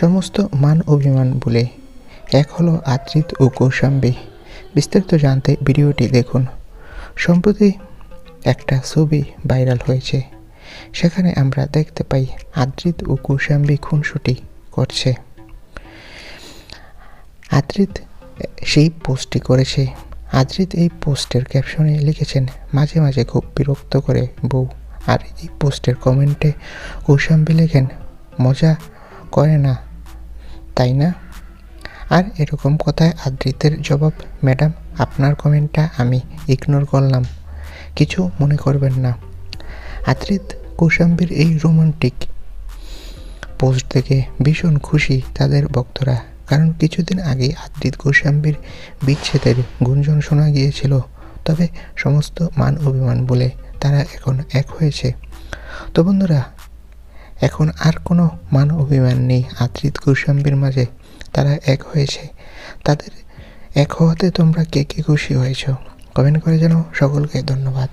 সমস্ত মান অভিমান বলে। এক হলো আদ্রিত ও কৌশাম্বী। বিস্তারিত জানতে ভিডিওটি দেখুন। সম্প্রতি একটা ছবি ভাইরাল হয়েছে। সেখানে আমরা দেখতে পাই আদ্রিত ও কৌশাম্বী খুনসুটি করছে। আদ্রিত সেই পোস্টটি করেছে। আদ্রিত এই পোস্টের ক্যাপশনে লিখেছেন, মাঝে মাঝে খুব বিরক্ত করে বউ। আর এই পোস্টের কমেন্টে কৌশাম্বী লেখেন, মজা করে না। তাই না? আর এরকম কথায় আদ্রিতের জবাব, ম্যাডাম, আপনার কমেন্টটা আমি ইগনোর করলাম। কিছু মনে করবেন না। আদ্রিত কৌশাম্বীর এই রোমান্টিক পোস্ট দেখে ভীষণ খুশি তাদের ভক্তরা, কারণ কিছুদিন আগে আদ্রিত কৌশাম্বীর বিচ্ছেদের গুঞ্জন শোনা গিয়েছিল। তবে সমস্ত মান অভিমান বলে তারা এখন এক হয়েছে। তো বন্ধুরা এখন আর কোনো মান অভিমান নেই। আদ্রিত গোস্বাম্বীর মাঝে তারা এক হয়েছে। তাদের এক হওয়াতে তোমরা কে কে খুশি হয়েছ? কমেন্ট করে যেন সকলকে ধন্যবাদ।